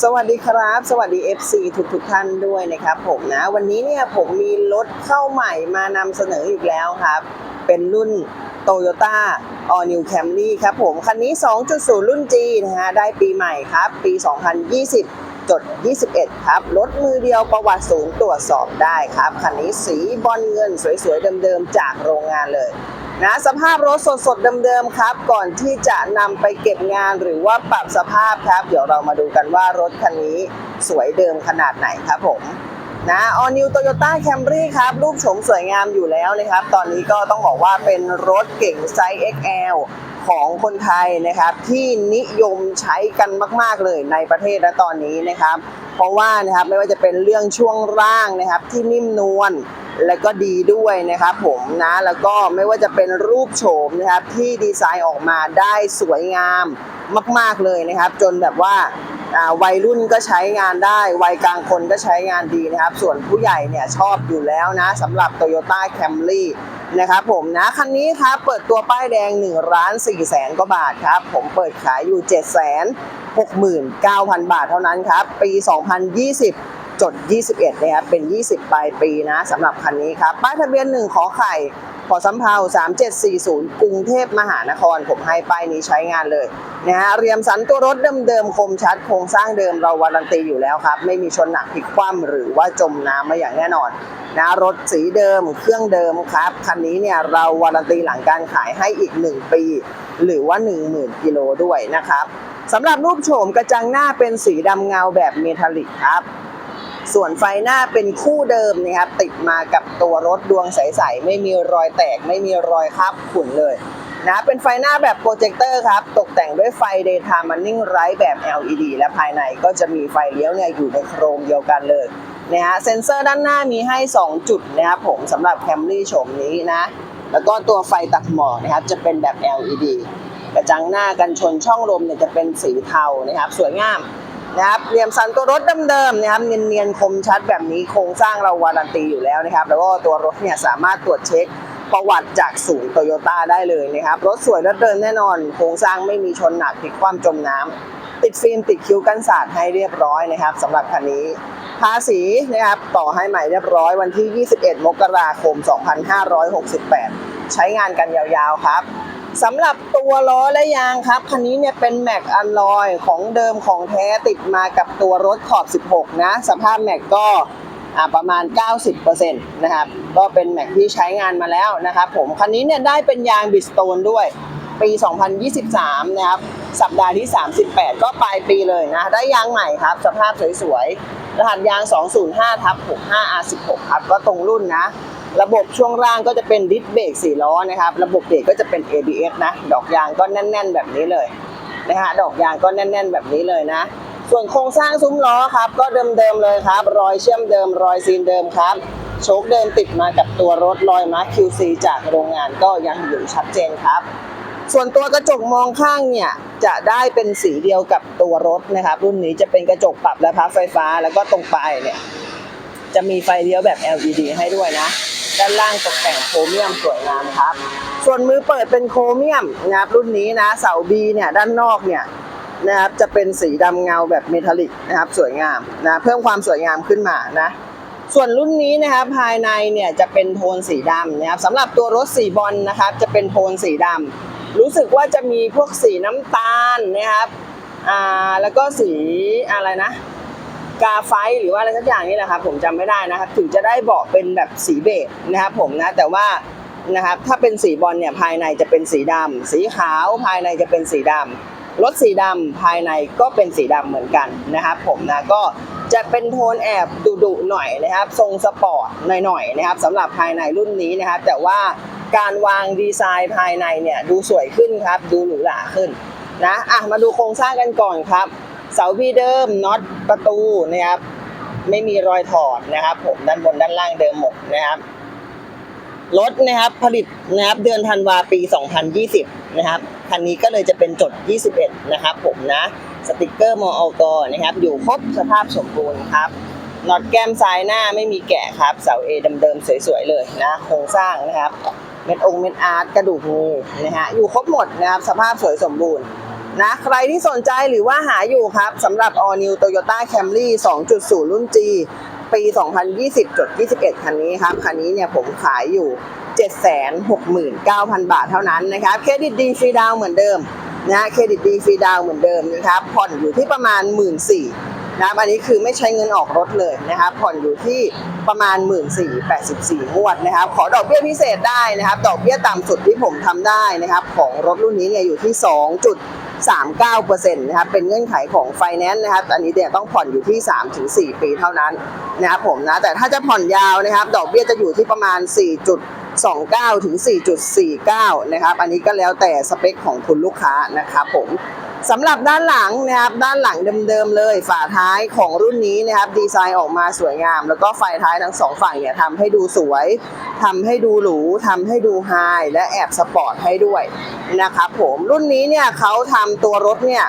สวัสดีครับ สวัสดี FC ทุกทุกท่านด้วยนะครับผมนะวันนี้เนี่ยผมมีรถเข้าใหม่มานำเสนออีกแล้วครับ เป็นรุ่น Toyota All New Camry ครับผม คันนี้ 2.0 รุ่น G นะฮะได้ปีใหม่ครับ ปี 2020จด21 ครับ รถมือเดียวประวัติศูนย์ตรวจสอบได้ครับ คันนี้สีบอลเงินสวยๆเดิมๆจากโรงงานเลย นะสภาพรถสดๆเดิมๆครับ ก่อนที่จะนำไปเก็บงานหรือว่าปรับสภาพครับ เดี๋ยวเรามาดูกันว่ารถคันนี้สวยเดิมขนาดไหนครับผมนะ All New Toyota Camry ครับ รูปโฉมสวยงามอยู่แล้วนะครับ ตอนนี้ก็ต้องบอกว่าเป็นรถเก่งไซส์ XL ของคนไทยนะครับที่นิยมใช้กันมาก ๆ เลยในประเทศและตอนนี้นะครับ เพราะว่านะครับไม่ว่าจะเป็นเรื่องช่วงร่างนะครับที่นิ่มนวล และก็ดีด้วยนะครับผมนะแล้วก็ไม่ว่าจะเป็นรูปโฉมนะครับที่ดีไซน์ออกมาได้สวยงามมาก ๆเลยนะครับ จนแบบว่าอ่าวัยรุ่นก็ใช้งานได้ วัยกลางคนก็ใช้งานดีนะครับ ส่วนผู้ใหญ่เนี่ยชอบอยู่แล้วนะสำหรับ Toyota Camry นะครับผมนะคันนี้ครับเปิดตัวป้ายแดง1ล้าน4แสนกว่าบาทครับ ผมเปิดขายอยู่ 7 6 9 0 0 0 บาทเท่านั้นครับ ปี 2020 จด 21 นะครับ เป็น 20 ปลายปีนะสำหรับคันนี้ครับ ป้ายทะเบียน 1 ขอไข่ขอสำเภา3740 กรุงเทพมหานคร ผมให้ป้ายนี้ใช้งานเลยนะฮะ เรียมสันตัวรถเดิมๆ คมชัด โครงสร้างเดิมเราวารันตีอยู่แล้วครับ ไม่มีชนหนักพลิกคว่ำหรือว่าจมน้ำมาอย่างแน่นอนนะรถสีเดิมเครื่องเดิมครับ คันนี้เนี่ยเราวารันตีหลังการขายให้อีก 1 ปี หรือว่า 10,000 กิโลด้วยนะครับสำหรับรูปโฉมกระจังหน้าเป็นสีดำเงาแบบเมทัลลิกครับ ส่วนไฟหน้าเป็นคู่เดิมนะครับติดมากับตัวรถดวงใสๆไม่มีรอยแตกไม่มีรอยคราบขุ่นเลยนะเป็นไฟหน้าแบบโปรเจคเตอร์ครับตกแต่งด้วยไฟ Daytime Running Light แบบ LED และภายในก็จะมีไฟเลี้ยวเนี่ยอยู่ในโครงเดียวกันเลยนะฮะเซ็นเซอร์ด้านหน้ามีให้ 2 จุดนะครับผมสำหรับ Camry โฉมนี้นะแล้วก็ตัวไฟตัดหมอกนะครับจะเป็นแบบ LED กระจังหน้ากันชนช่องลมเนี่ยจะเป็นสีเทานะครับสวยงาม นะครับเรียมสันตัวรถเดิมๆนะครับเนียนๆคมชัดแบบนี้โครงสร้างเราวารันตีอยู่แล้วนะครับ แล้วก็ตัวรถเนี่ยสามารถตรวจเช็คประวัติจากศูนย์โตโยต้าได้เลยนะครับ รถสวยรถเดินแน่นอน โครงสร้างไม่มีชนหนักพลิกคว่ำจมน้ำติดฟิล์มติดคิ้วกันสาดให้เรียบร้อยนะครับสำหรับคันนี้ภาษีนะครับต่อให้ใหม่เรียบร้อยวันที่ 21 มกราคม 2568 ใช้งานกันยาวๆครับ สำหรับตัวล้อและยางครับ คันนี้เนี่ยเป็นแม็กอัลลอยของเดิมของแท้ติดมากับตัวรถขอบ 16 นะ สภาพแม็กก็ประมาณ 90%นะครับ ก็เป็นแม็กที่ใช้งานมาแล้วนะครับผม คันนี้เนี่ยได้เป็นยางบิสโตนด้วย ปี 2023 นะครับ สัปดาห์ที่ 38 ก็ปลายปีเลยนะ ได้ยางใหม่ครับ สภาพสวยๆ รหัสยาง 205ทับ65 R16 ครับ ก็ตรงรุ่นนะ ระบบช่วงล่างก็จะเป็นดิสเบรก4ล้อนะครับ ระบบเบรกก็จะเป็น ABS นะ ดอกยางก็แน่น ๆ แบบนี้เลยนะฮะดอกยางก็แน่น ๆ แบบนี้เลยนะ ส่วนโครงสร้างซุ้มล้อครับ ก็เดิมๆเลยครับ รอยเชื่อมเดิม รอยซีนเดิมครับโชคเดิมติดมากับตัวรถรอยมาร์ค QC จากโรงงานก็ยังอยู่ชัดเจนครับ ส่วนตัวกระจกมองข้างเนี่ยจะได้เป็นสีเดียวกับตัวรถนะครับ รุ่นนี้จะเป็นกระจกปรับและพับไฟฟ้าแล้วก็ตรงปลายเนี่ยจะมีไฟเลี้ยวแบบ LED ให้ด้วยนะ ด้านล่างตกแต่งโครเมียมสวยงามครับ ส่วนมือเปิดเป็นโครเมียมนะครับรุ่นนี้นะเสา B เนี่ยด้านนอกเนี่ยนะครับจะเป็นสีดำเงาแบบเมทัลลิกนะครับสวยงามนะเพิ่มความสวยงามขึ้นมานะส่วนรุ่นนี้นะครับภายในเนี่ยจะเป็นโทนสีดำนะครับสำหรับตัวรถสีบอลนะครับจะเป็นโทนสีดำรู้สึกว่าจะมีพวกสีน้ำตาลนะครับอ่าแล้วก็สีอะไรนะ กาไฟหรือว่าอะไรสักอย่างนี่แหละครับผมจำไม่ได้นะครับ ถึงจะได้เบาะเป็นแบบสีเบจนะครับผมนะแต่ว่านะครับถ้าเป็นสีบอลเนี่ยภายในจะเป็นสีดำสีขาวภายในจะเป็นสีดำรถสีดำภายในก็เป็นสีดำเหมือนกันนะครับผมนะก็จะเป็นโทนแอบดุๆหน่อยนะครับ ทรงสปอร์ตหน่อยๆนะครับสำหรับภายในรุ่นนี้นะครับ แต่ว่าการวางดีไซน์ภายในเนี่ยดูสวยขึ้นครับ ดูหรูหราขึ้นนะอะมาดูโครงสร้างกันก่อนครับ เสาบีเดิมน็อตประตูนะครับไม่มีรอยถอดนะครับ ผมด้านบนด้านล่างเดิมหมดนะครับรถนะครับผลิตนะครับเดือนธันวาปี 2020 นะครับคันนี้ก็เลยจะเป็นจด 21 นะครับ ผมนะสติกเกอร์มออกนะครับ อยู่ครบสภาพสมบูรณ์ครับน็อตแก้มซ้ายหน้าไม่มีแกะครับเสาเอเดิมๆสวยๆเลยนะโครงสร้างนะครับเม็ดองเม็ดอาร์ตกระดูกงูนะฮะอยู่ครบหมดนะครับสภาพสวยสมบูรณ์ นะใครที่สนใจหรือว่าหาอยู่ครับสำหรับ All New Toyota Camry 2.0 รุ่น G ปี 2020.21 คันนี้ครับ คันนี้เนี่ยผมขายอยู่ 769,000 บาทเท่านั้นนะครับ เครดิตดีฟรีดาวเหมือนเดิมนะเครดิตดีฟรีดาวเหมือนเดิมนะครับ ผ่อนอยู่ที่ประมาณ 1 4ื่นนะครับอันนี้คือไม่ใช้เงินออกรถเลยนะครับ ผ่อนอยู่ที่ประมาณ 1 4 84งวดนะครับ ขอดอกเบี้ยพิเศษได้นะครับ ดอกเบี้ยต่ำสุดที่ผมทำได้นะครับ ของรถรุ่นนี้เนี่ยอยู่ที่ 39%นะครับเป็นเงื่อนไขของไฟแนนซ์นะครับอันนี้เนี่ยต้องผ่อนอยู่ที่ 3-4 ปีเท่านั้นนะครับผมนะแต่ถ้าจะผ่อนยาวนะครับ ดอกเบี้ยจะอยู่ที่ประมาณ4.29ถึง4.49 นะครับ อันนี้ก็แล้วแต่สเปคของคุณลูกค้านะครับผม สำหรับด้านหลังนะครับด้านหลังเดิมๆเลย ฝาท้ายของรุ่นนี้นะครับดีไซน์ออกมาสวยงาม แล้วก็ไฟท้ายทั้งสองฝั่งเนี่ยทำให้ดูสวยทำให้ดูหรูทำให้ดูไฮและแอบสปอร์ตให้ด้วยนะครับผมรุ่นนี้เนี่ยเขาทำตัวรถเนี่ย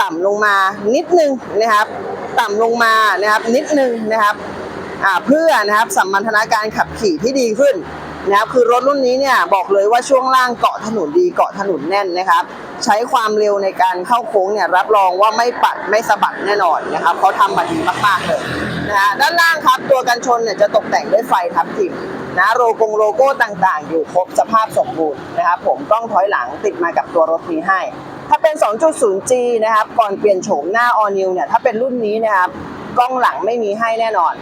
ต่ำลงมานิดนึงนะครับ ต่ำลงมานะครับนิดนึงนะครับเพื่อนะครับสัมพันธนาการขับขี่ที่ดีขึ้น นะครับคือรถรุ่นนี้เนี่ยบอกเลยว่าช่วงล่างเกาะถนนดีเกาะถนนแน่นนะครับ ใช้ความเร็วในการเข้าโค้งเนี่ยรับรองว่าไม่ปัดไม่สะบัดแน่นอนนะครับเขาทำมาดีมากๆเลยนะฮะด้านล่างครับตัวกันชนเนี่ยจะตกแต่งด้วยไฟทับทิมนะโลโกงโลโก้ต่างๆ อยู่ครบสภาพสมบูรณ์นะครับผมกล้องถอยหลังติดมากับตัวรถนี้ให้ ถ้าเป็น 2.0G นะครับก่อนเปลี่ยนโฉมหน้า All New เนี่ยถ้าเป็นรุ่นนี้นะครับกล้องหลังไม่มีให้แน่นอน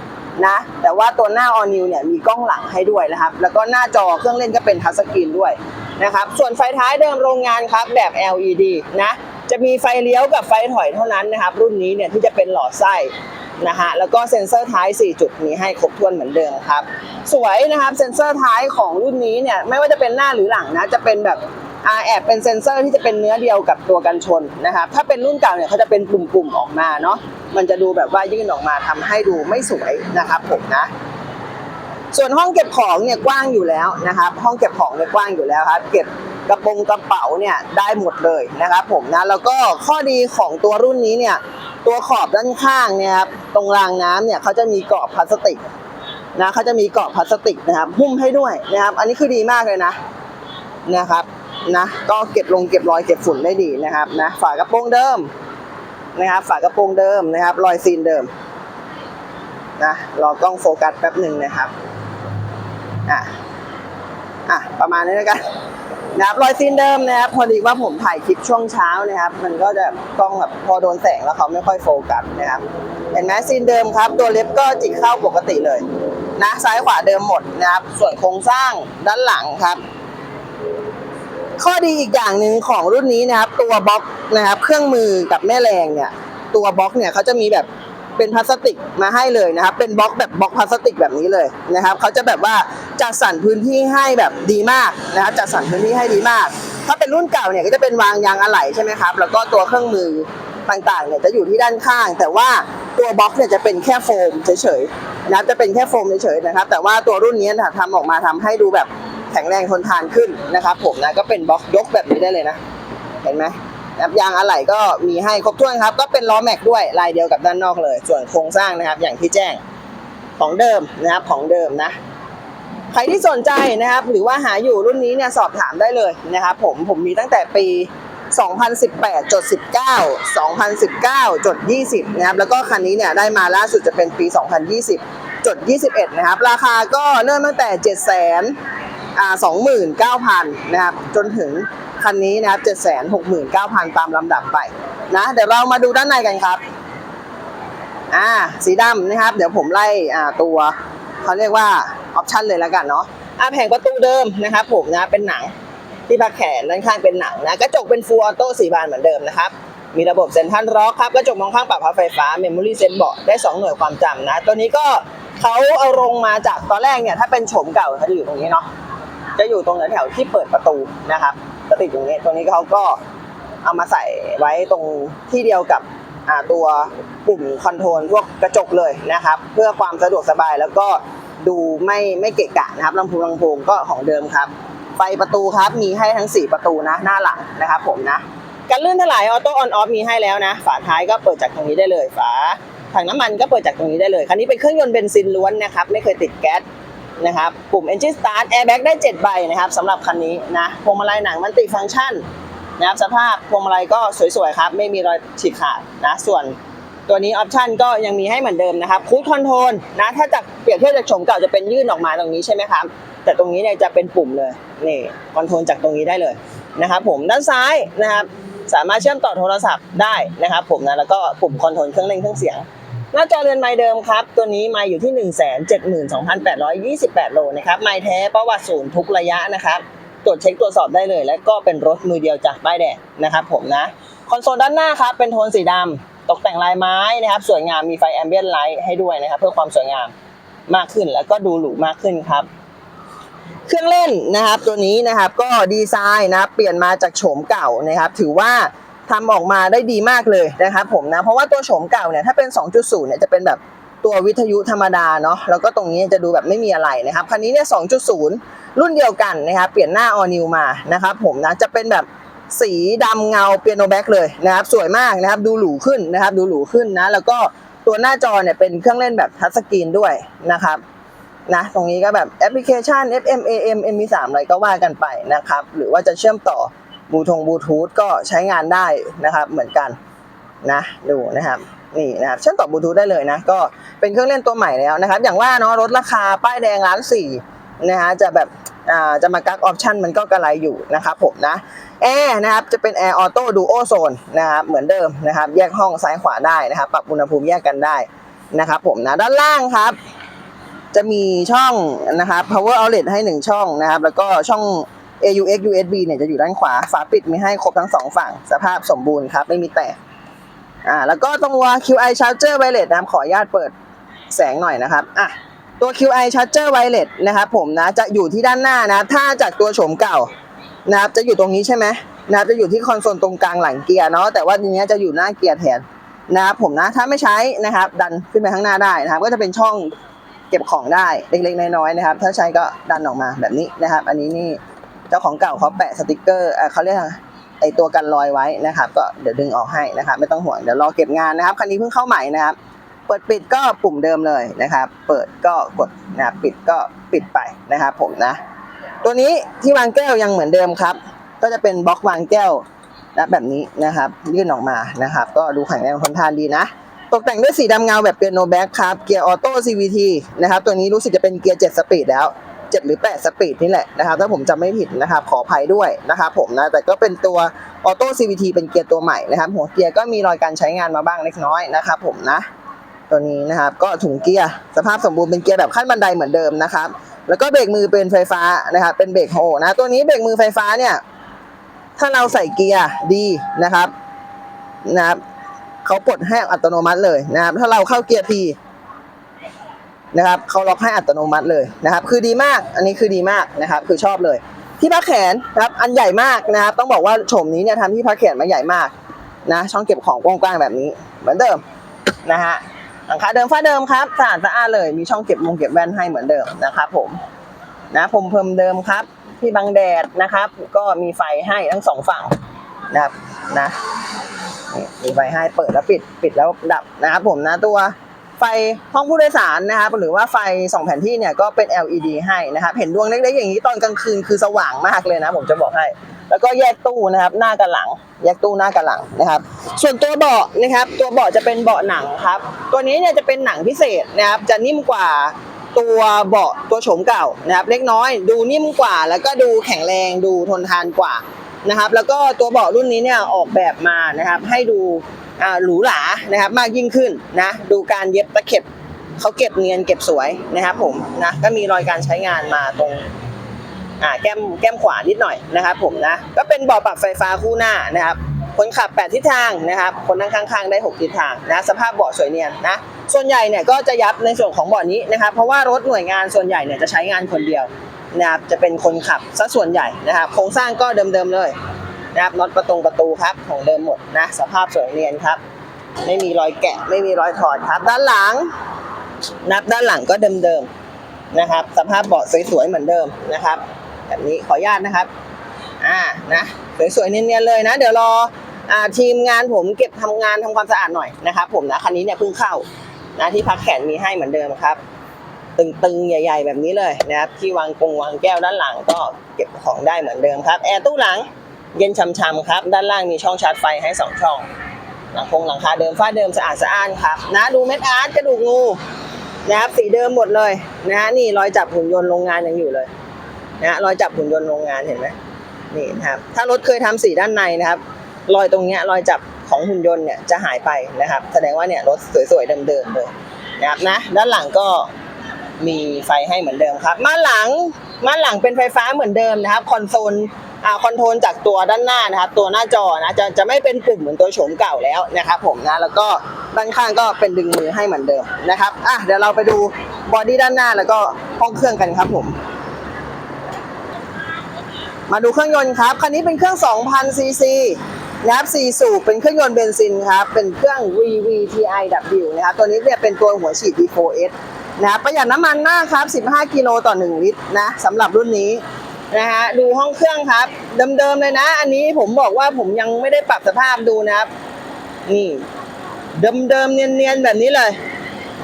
นะแต่ว่าตัวหน้า All New เนี่ยมีกล้องหลังให้ด้วยนะครับ แล้วก็หน้าจอเครื่องเล่นก็เป็นทัชสกรีนด้วยนะครับส่วนไฟท้ายเดิมโรงงานครับแบบ LED นะจะมีไฟเลี้ยวกับไฟถอยเท่านั้นนะครับ รุ่นนี้เนี่ยที่จะเป็นหลอดไส้นะฮะแล้วก็เซ็นเซอร์ท้าย 4 จุดมีให้ครบถ้วนเหมือนเดิมครับ สวยนะครับเซ็นเซอร์ท้ายของรุ่นนี้เนี่ยไม่ว่าจะเป็นหน้าหรือหลังนะจะเป็นแบบอาแอบเป็นเซ็นเซอร์ที่จะเป็นเนื้อเดียวกับตัวกันชนนะครับถ้าเป็นรุ่นเก่าเนี่ยเขาจะเป็นปุ่มๆออกมาเนาะ มันจะดูแบบว่ายื่นออกมาทำให้ดูไม่สวยนะครับผมนะ ส่วนห้องเก็บของเนี่ยกว้างอยู่แล้วนะครับ ห้องเก็บของเนี่ยกว้างอยู่แล้วครับ เก็บกระโปรงกระเป๋าเนี่ยได้หมดเลยนะครับผมนะแล้วก็ข้อดีของตัวรุ่นนี้เนี่ยตัวขอบด้านข้างเนี่ยครับตรงรางน้ำเนี่ยเขาจะมีกรอบพลาสติกนะเขาจะมีกรอบพลาสติกนะครับหุ้มให้ด้วยนะครับ อันนี้คือดีมากเลยนะนะครับนะก็เก็บลงเก็บรอยเก็บฝุ่นได้ดีนะครับนะฝากระโปรงเดิม นะครับฝากระโปรงเดิมนะครับ รอยซีนเดิมนะรอกล้องโฟกัสแป๊บหนึ่งนะครับอะอะประมาณนี้แล้วกันนะครับรอยซีนเดิมนะครับ พอดีว่าผมถ่ายคลิปช่วงเช้านะครับ มันก็จะกล้องแบบพอโดนแสงแล้วเขาไม่ค่อยโฟกัสนะครับ เห็นไหมซีนเดิมครับ ตัวเล็บก็จิกเข้าปกติเลย นะซ้ายขวาเดิมหมดนะครับ ส่วนโครงสร้างด้านหลังครับ ข้อดีอีกอย่างหนึ่งของรุ่นนี้นะครับ ตัวบล็อกนะครับ เครื่องมือกับแม่แรงเนี่ย ตัวบล็อกเนี่ยเขาจะมีแบบเป็นพลาสติกมาให้เลยนะครับ เป็นบล็อกแบบบล็อกพลาสติกแบบนี้เลยนะครับเขาจะแบบว่าจัดสรรพื้นที่ให้แบบดีมากนะครับจัดสรรพื้นที่ให้ดีมาก ถ้าเป็นรุ่นเก่าเนี่ยก็จะเป็นวางยางอะไหล่ใช่ไหมครับ แล้วก็ตัวเครื่องมือต่างๆเนี่ยจะอยู่ที่ด้านข้าง แต่ว่าตัวบล็อกเนี่ยจะเป็นแค่โฟมเฉยๆนะครับจะเป็นแค่โฟมเฉยๆนะครับ แต่ว่าตัวรุ่นนี้นะทำออกมาทำให้ดูแบบ แข็งแรงทนทานขึ้นนะครับผมนะก็เป็นบล็อกยกแบบนี้ได้เลยนะ เห็นไหมนะครับยางอะไหล่ก็มีให้ครบถ้วนครับ ก็เป็นล้อแม็กด้วยลายเดียวกับด้านนอกเลย ส่วนโครงสร้างนะครับ อย่างที่แจ้งของเดิมนะครับของเดิมนะ ใครที่สนใจนะครับ หรือว่าหาอยู่รุ่นนี้เนี่ยสอบถามได้เลยนะครับ ผมผมมีตั้งแต่ปี 2018จด19 2019จด20 นะครับ แล้วก็คันนี้เนี่ยได้มาล่าสุดจะเป็นปี 2020จด21 นะครับ ราคาก็เริ่มตั้งแต่ 7 0 0 0 0 อ่าสองหมื่นเก้าพันนะครับจนถึงคันนี้นะครับเจ็ดแสนหกหมื่นเก้าพันตามลำดับไปนะเดี๋ยวเรามาดูด้านในกันครับอ่าสีดำนะครับ เดี๋ยวผมไล่อ่าตัวเขาเรียกว่าออปชันเลยแล้วกันเนาะอ่าแผงประตูเดิมนะครับผมนะเป็นหนังที่พักแขนด้านข้างเป็นหนังนะกระจกเป็นฟูลออโต้สีบานเหมือนเดิมนะครับมีระบบเซ็นทรัลล็อกครับกระจกมองข้างปรับพับไฟฟ้าเมมโมรี่เซนเบาะได้ 2 หน่วยความจำนะ ตัวนี้ก็เขาเอาลงมาจากตอนแรกเนี่ย ถ้าเป็นโฉมเก่าเขาจะอยู่ตรงนี้เนาะ จะอยู่ตรงแถวที่เปิดประตูนะครับจะติดอยู่ตรงนี้ตรงนี้เขาก็เอามาใส่ไว้ตรงที่เดียวกับตัวปุ่มคอนโทรลพวกกระจกเลยนะครับ เพื่อความสะดวกสบายแล้วก็ดูไม่ไม่เกะกะนะครับลำโพงลำโพงก็ของเดิมครับ ไฟประตูครับมีให้ทั้ง 4 ประตูนะ หน้าหลังนะครับผมนะการลื่นถลายออโต้ออนออฟมีให้แล้วนะ ฝาท้ายก็เปิดจากตรงนี้ได้เลย ฝาถังน้ำมันก็เปิดจากตรงนี้ได้เลยคันนี้เป็นเครื่องยนต์เบนซินล้วนนะครับ ไม่เคยติดแก๊ส นะครับปุ่ม Engine Start Airbag ได้ 7 ใบนะครับสำหรับคันนี้นะพวงมาลัยหนังมันติฟังก์ชันนะครับสภาพพวงมาลัยก็สวยๆครับ ไม่มีรอยฉีกขาดนะส่วนตัวนี้ออปชันก็ยังมีให้เหมือนเดิมนะครับคูดคอนโทรลนะถ้าจากเปรียบเทียบจากโฉมเก่าจะเป็นยื่นออกมาตรงนี้ใช่ไหมครับ แต่ตรงนี้เนี่ยจะเป็นปุ่มเลยนี่คอนโทรลจากตรงนี้ได้เลยนะครับผมด้านซ้ายนะครับสามารถเชื่อมต่อโทรศัพท์ได้นะครับผมนะแล้วก็ปุ่มคอนโทรลเครื่องเล่นเครื่องเสียง หน้าจอเรือนไม้เดิมครับ ตัวนี้ไม้อยู่ที่ 1 7 2 8 2 8 โลนะครับไม้แท้ประวัติศูนย์ทุกระยะนะครับตรวจเช็คตรวจสอบได้เลย และก็เป็นรถมือเดียวจากป้ายแดงนะครับผมนะคอนโซลด้านหน้าครับเป็นโทนสีดำตกแต่งลายไม้นะครับสวยงามมีไฟแอมเบียนไลท์ให้ด้วยนะครับเพื่อความสวยงามมากขึ้นแล้วก็ดูหรูมากขึ้นครับเครื่องเล่นนะครับตัวนี้นะครับก็ดีไซน์นะครับเปลี่ยนมาจากโฉมเก่านะครับ ถือว่า ทำออกมาได้ดีมากเลยนะครับผมนะ เพราะว่าตัวโฉมเก่าเนี่ยถ้าเป็น 2.0 เนี่ยจะเป็นแบบตัววิทยุธรรมดาเนาะแล้วก็ตรงนี้จะดูแบบไม่มีอะไรนะครับคันนี้เนี่ย 2.0 รุ่นเดียวกันนะครับเปลี่ยนหน้า all new มานะครับผมนะจะเป็นแบบสีดำเงาเปียโนแบ็กเลยนะครับสวยมากนะครับดูหรูขึ้นนะครับดูหรูขึ้นนะแล้วก็ตัวหน้าจอเนี่ยเป็นเครื่องเล่นแบบทัชสกรีนด้วยนะครับนะตรงนี้ก็แบบแอปพลิเคชัน FM AM MP3 อะไรก็ว่ากันไปนะครับหรือว่าจะเชื่อมต่อ บูทงบูทูธก็ใช้งานได้นะครับเหมือนกันนะดูนะครับนี่นะครับเชื่อมต่อบลูทูธได้เลยนะก็เป็นเครื่องเล่นตัวใหม่แล้วนะครับ อย่างว่าเนาะรถราคาป้ายแดงล้านสี่นะฮะจะแบบอ่าจะมากักออปชันมันก็กระไรอยู่นะครับผมนะแอร์นะครับจะเป็นแอร์ออโต้ดูโอโซนนะครับเหมือนเดิมนะครับ แยกห้องซ้ายขวาได้นะครับ ปรับอุณหภูมิแยกกันได้นะครับผมนะด้านล่างครับ จะมีช่องนะครับ power outlet ให้ 1 ช่องนะครับ แล้วก็ช่อง AUX USB เนี่ยจะอยู่ด้านขวา ฝาปิดมีให้ครบทั้งสองฝั่ง สภาพสมบูรณ์ครับ ไม่มีแตก อ่า แล้วก็ตรงตัว QI charger wireless นะครับ ขออนุญาตเปิดแสงหน่อยนะครับ อะ ตัว QI charger wireless นะครับผมนะ จะอยู่ที่ด้านหน้านะ ถ้าจากตัวโฉมเก่านะครับ จะอยู่ตรงนี้ใช่ไหมนะครับ จะอยู่ที่คอนโซลตรงกลางหลังเกียร์เนาะ แต่ว่าทีเนี้ยจะอยู่หน้าเกียร์แทนนะครับผมนะ ถ้าไม่ใช้นะครับ ดันขึ้นไปข้างหน้าได้นะครับ ก็จะเป็นช่องเก็บของได้เล็กๆน้อยๆนะครับ ถ้าใช้ก็ดันออกมาแบบนี้นะครับ อันนี้นี่ เจ้าของเก่าเขาแปะสติกเกอร์เขาเรียกไอตัวกันรอยไว้นะครับ ก็เดี๋ยวดึงออกให้นะครับ ไม่ต้องห่วงเดี๋ยวรอเก็บงานนะครับคันนี้เพิ่งเข้าใหม่นะครับ เปิดปิดก็ปุ่มเดิมเลยนะครับ เปิดก็กดนะครับปิดก็ปิดไปนะครับผมนะ ตัวนี้ที่วางแก้วยังเหมือนเดิมครับ ก็จะเป็นบล็อกวางแก้วนะแบบนี้นะครับ ยื่นออกมานะครับ ก็ดูแข็งแรงทนทานดีนะตกแต่งด้วยสีดำเงาแบบเปียโนแบ็คครับ เกียร์ออโต้ CVT นะครับ ตัวนี้รู้สึกจะเป็นเกียร์ 7 สปีดแล้ว 7 หรือ 8 สปีดนี่แหละนะครับถ้าผมจำไม่ผิดนะครับขออภัยด้วยนะครับผมนะแต่ก็เป็นตัวออโต้ CVT เป็นเกียร์ตัวใหม่นะครับหัวเกียร์ก็มีรอยการใช้งานมาบ้างเล็กน้อยนะครับผมนะตัวนี้นะครับก็ถุงเกียร์สภาพสมบูรณ์เป็นเกียร์แบบขั้นบันไดเหมือนเดิมนะครับแล้วก็เบรกมือเป็นไฟฟ้านะครับเป็นเบรกโฮนะตัวนี้เบรกมือไฟฟ้าเนี่ยถ้าเราใส่เกียร์ดีนะครับนะครับเขาปลดให้อัตโนมัติเลยนะครับถ้าเราเข้าเกียร์พี นะครับเขาล็อกให้อัตโนมัติเลยนะครับคือดีมากอันนี้คือดีมากนะครับคือชอบเลย ที่พักแขนนะครับอันใหญ่มากนะครับต้องบอกว่าโฉมนี้เนี่ยทำที่พักแขนมาใหญ่มากนะช่องเก็บของกว้างๆแบบนี้ เหมือนเดิมนะฮะหลังคาเดิมฝ้าเดิมครับสะอาดสะอาดเลยมีช่องเก็บมงเก็บแว่นให้เหมือนเดิมนะครับผมนะผมเพิ่มเดิมครับ ที่บังแดดนะครับ ก็มีไฟให้ทั้งสองฝั่งนะครับนะมีไฟให้เปิดแล้วปิดปิดแล้วดับนะครับผมนะตัว ไฟห้องผู้โดยสารนะครับหรือว่าไฟสองแผนที่เนี่ยก็เป็น LED ให้นะครับเห็นดวงเล็กๆอย่างนี้ตอนกลางคืนคือสว่างมากเลยนะผมจะบอกให้ แล้วก็แยกตู้นะครับหน้ากับหลัง แยกตู้หน้ากับหลังนะครับ ส่วนตัวเบาะนะครับ ตัวเบาะจะเป็นเบาะหนังครับ ตัวนี้เนี่ยจะเป็นหนังพิเศษนะครับจะนิ่มกว่าตัวเบาะตัวโฉมเก่านะครับ เล็กน้อย ดูนิ่มกว่า แล้วก็ดูแข็งแรงดูทนทานกว่านะครับ แล้วก็ตัวเบาะรุ่นนี้เนี่ยออกแบบมานะครับ ให้ดู หรูหรานะครับมากยิ่งขึ้นนะดูการเย็บตะเข็บเขาเก็บเนียนเก็บสวยนะครับผมนะก็มีรอยการใช้งานมาตรงอ่าแก้มแก้มขวานิดหน่อยนะครับผมนะก็เป็นเบาะปรับไฟฟ้าคู่หน้านะครับคนขับ 8 ทิศทางนะครับคนนั่งข้างๆ ได้ 6 ทิศทางนะสภาพเบาะสวยเนียนนะส่วนใหญ่เนี่ยก็จะยับในส่วนของเบาะนี้นะครับเพราะว่ารถหน่วยงานส่วนใหญ่เนี่ยจะใช้งานคนเดียวนะครับจะเป็นคนขับซะส่วนใหญ่นะครับโครงสร้างก็เดิมๆเลย นะครับน็อตประตงประตูครับของเดิมหมดนะสภาพสวยเนียนครับ ไม่มีรอยแกะไม่มีรอยถอดครับ ด้านหลังนับด้านหลังก็เดิมๆนะครับ สภาพเบาะสวยๆเหมือนเดิมนะครับ แบบนี้ขออนุญาตนะครับอ่านะสวยๆเนียนๆเลยนะ เดี๋ยวรออ่าทีมงานผมเก็บทำงานทำความสะอาดหน่อยนะครับ ผมนะคันนี้เนี่ยเพิ่งเข้านะที่พักแขนมีให้เหมือนเดิมครับ ตึงๆใหญ่ ๆ แบบนี้เลยนะครับที่วางกงวางแก้วด้านหลังก็เก็บของได้เหมือนเดิมครับแอร์ตู้หลัง เย็นช่ำๆครับ ด้านล่างมีช่องชาร์จไฟให้สองช่องหลังคงหลังคาเดิมฝ้าเดิมสะอาดสะอ้านครับนะดูเม็ดอาร์ตกระดูกงูนะครับสีเดิมหมดเลยนะฮะนี่รอยจับหุ่นยนต์โรงงานยังอยู่เลยนะฮะรอยจับหุ่นยนต์โรงงานเห็นไหมนี่นะครับถ้ารถเคยทำสีด้านในนะครับ รอยตรงเนี้ยรอยจับของหุ่นยนต์เนี่ยจะหายไปนะครับ แสดงว่าเนี่ยรถสวยๆเดิมๆเลยนะครับนะด้านหลังก็มีไฟให้เหมือนเดิมครับมาหลังมาหลังเป็นไฟฟ้าเหมือนเดิมนะครับคอนโซล อ่าคอนโทรลจากตัวด้านหน้านะครับตัวหน้าจอนะจะจะไม่เป็นปุ่มเหมือนตัวโฉมเก่าแล้วนะครับผมนะแล้วก็ด้านข้างก็เป็นดึงมือให้เหมือนเดิมนะครับอะเดี๋ยวเราไปดูบอดี้ด้านหน้าแล้วก็ห้องเครื่องกันครับผมมาดูเครื่องยนต์ครับ คันนี้เป็นเครื่อง 2,000 ซีซีนะครับ4สูบ เป็นเครื่องยนต์เบนซินครับ เป็นเครื่อง VVTiW นะครับ ตัวนี้เนี่ยเป็นตัวหัวฉีด D4S นะครับประหยัดน้ำมันมากครับ 15 กิโลต่อ 1 ลิตรนะสำหรับรุ่นนี้ นะฮะดูห้องเครื่องครับ เดิมๆเลยนะ อันนี้ผมบอกว่าผมยังไม่ได้ปรับสภาพดูนะครับ นี่ เดิมๆเนียนๆแบบนี้เลย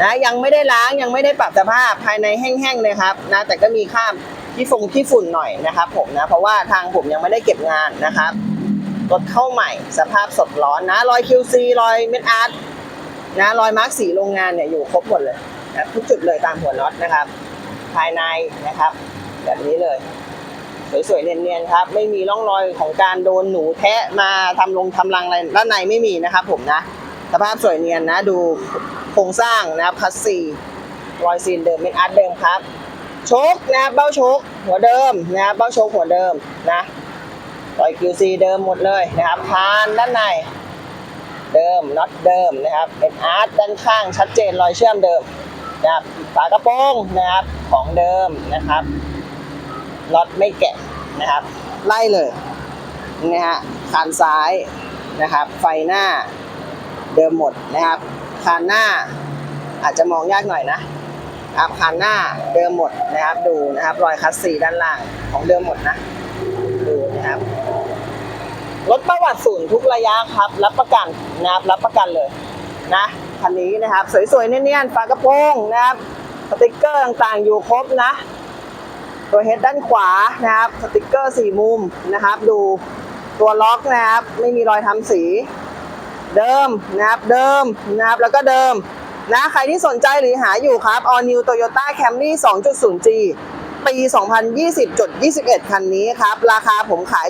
นะยังไม่ได้ล้างยังไม่ได้ปรับสภาพภายในแห้งๆเลยครับ นะแต่ก็มีข้ามที่ฟงที่ฝุ่นหน่อยนะครับ ผมนะ เพราะว่าทางผมยังไม่ได้เก็บงานนะครับรถเข้าใหม่สภาพสดร้อนนะรอย QC รอยเม็ดอาร์ตนะรอยมาร์กสีโรงงานเนี่ยอยู่ครบหมดเลยนะทุกจุดเลยตามหัวน็อตนะครับ ภายในนะครับ แบบนี้เลย สวยๆเนียนๆครับ ไม่มีร่องรอยของการโดนหนูแทะมาทำลงทำรังอะไรด้านในไม่มีนะครับผมนะสภาพสวยเนียนนะดูโครงสร้างนะครับคัสซีรอยซีนเดิมเป็นอาร์ตเดิมครับโชคนะครับเบ้าโชคหัวเดิมนะครับเบ้าโชคหัวเดิมนะรอย QC เดิมหมดเลยนะครับพานด้านในเดิมน็อตเดิมนะครับเป็นอาร์ตด้านข้างชัดเจนรอยเชื่อมเดิมนะครับฝากระโปรงนะครับของเดิมนะครับ น็อตไม่แกะนะครับ ไล่เลยนะฮะคานซ้ายนะครับ ไฟหน้าเดิมหมดนะครับคานหน้าอาจจะมองยากหน่อยนะครับคานหน้าเดิมหมดนะครับ ดูนะครับ รอยคัสซีด้านล่างของเดิมหมดนะดูนะครับรถประวัติศูนย์ทุกระยะครับ รับประกันนะครับรับประกันเลยนะคันนี้นะครับ สวยๆเนียนๆฝากระโปรงนะครับสติกเกอร์ต่างๆอยู่ครบนะ ตัวเฮดด้านขวานะครับสติกเกอร์สี่มุมนะครับ ดูตัวล็อกนะครับ ไม่มีรอยทำสี เดิมนะครับเดิมนะครับแล้วก็เดิมนะใครที่สนใจหรือหาอยู่ครับ All New Toyota Camry 2.0G ปี 2020.21 คันนี้ครับ ราคาผมขาย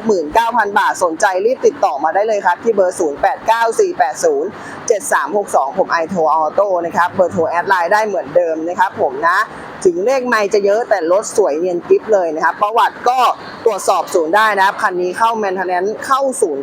769,000 บาท สนใจรีบติดต่อมาได้เลยครับ ที่เบอร์ 0894807362 ผมไอโทออโต้นะครับ เบอร์โทรแอดไลน์ได้เหมือนเดิมนะครับผมนะ ถึงเลขไม่จะเยอะแต่รถสวยเนียนกิฟเลยนะครับ ประวัติก็ตรวจสอบศูนย์ได้นะครับ คันนี้เข้าแมนเทนแนนเข้าศูนย์